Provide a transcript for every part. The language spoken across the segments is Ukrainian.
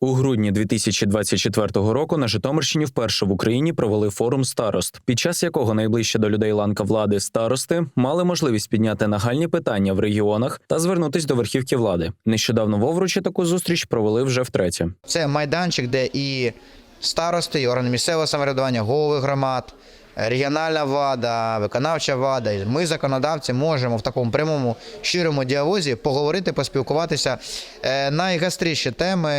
У грудні 2024 року на Житомирщині вперше в Україні провели форум старост, під час якого найближче до людей ланка влади старости мали можливість підняти нагальні питання в регіонах та звернутись до верхівки влади. Нещодавно в Овручі таку зустріч провели вже втретє. Це майданчик, де і старости, і органи місцевого самоврядування, голови громад, регіональна влада, виконавча влада. Ми, законодавці, можемо в такому прямому щирому діалозі поговорити, поспілкуватися. Е, Найгастріші теми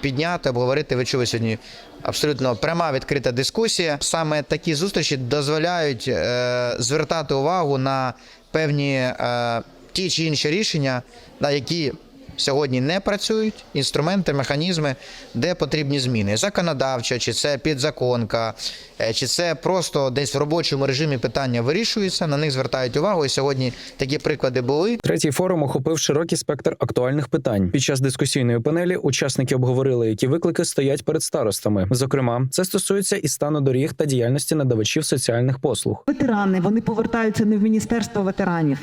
підняти, обговорити. Ви чули сьогодні абсолютно пряма відкрита дискусія. Саме такі зустрічі дозволяють е, звертати увагу на певні е, ті чи інші рішення, на які сьогодні не працюють інструменти, механізми, де потрібні зміни. Законодавча, чи це підзаконка, е, чи це просто десь в робочому режимі питання вирішуються, на них звертають увагу. І сьогодні такі приклади були. Третій форум охопив широкий спектр актуальних питань. Під час дискусійної панелі учасники обговорили, які виклики стоять перед старостами. Зокрема, це стосується і стану доріг та діяльності надавачів соціальних послуг. Ветерани вони повертаються не в міністерство ветеранів,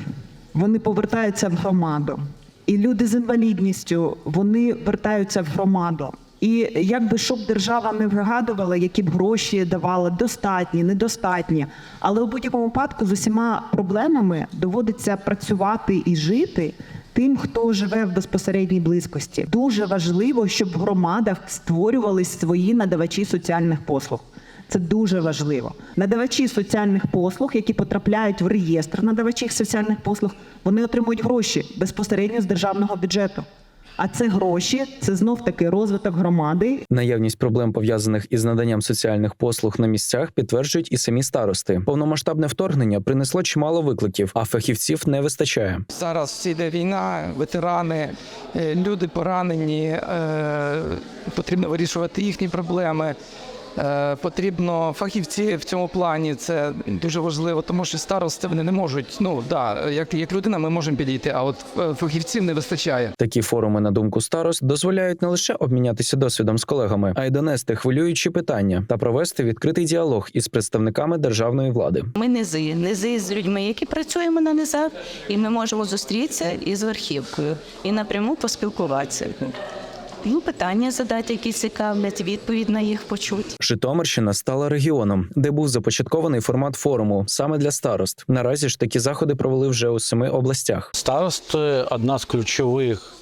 вони повертаються в громаду. І люди з інвалідністю вони вертаються в громаду. І якби щоб держава не вигадувала, які б гроші давала достатні, недостатні. Але у будь-якому випадку з усіма проблемами доводиться працювати і жити тим, хто живе в безпосередній близькості. Дуже важливо, щоб в громадах створювались свої надавачі соціальних послуг. Це дуже важливо. Надавачі соціальних послуг, які потрапляють в реєстр надавачів соціальних послуг, вони отримують гроші безпосередньо з державного бюджету. А це гроші, це знов таки розвиток громади. Наявність проблем пов'язаних із наданням соціальних послуг на місцях підтверджують і самі старости. Повномасштабне вторгнення принесло чимало викликів, а фахівців не вистачає. Зараз всі йде війна, ветерани, е, люди поранені, е, потрібно вирішувати їхні проблеми. Е, Потрібно фахівці в цьому плані. Це дуже важливо, тому що старости вони не можуть. Ну да, як, як людина, ми можемо підійти, а от е, фахівців не вистачає. Такі форуми, на думку старост, дозволяють не лише обмінятися досвідом з колегами, а й донести хвилюючі питання та провести відкритий діалог із представниками державної влади. Ми низи, низи з людьми, які працюємо на низах, і ми можемо зустрітися із верхівкою і напряму поспілкуватися. Ну, питання задати, які цікавлять, відповідь на їх почути. Житомирщина стала регіоном, де був започаткований формат форуму саме для старост. Наразі ж такі заходи провели вже у семи областях. Старости одна з ключових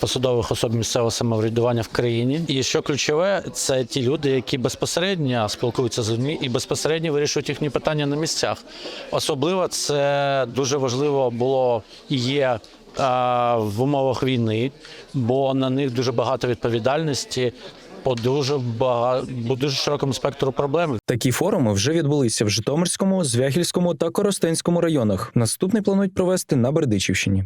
посадових особ місцевого самоврядування в країні. І що ключове, це ті люди, які безпосередньо спілкуються з людьми і безпосередньо вирішують їхні питання на місцях. Особливо це дуже важливо було і є. А, В умовах війни, бо на них дуже багато відповідальності по дуже багато, дуже широкому спектру проблем. Такі форуми вже відбулися в Житомирському, Звягільському та Коростенському районах. Наступний планують провести на Бердичівщині.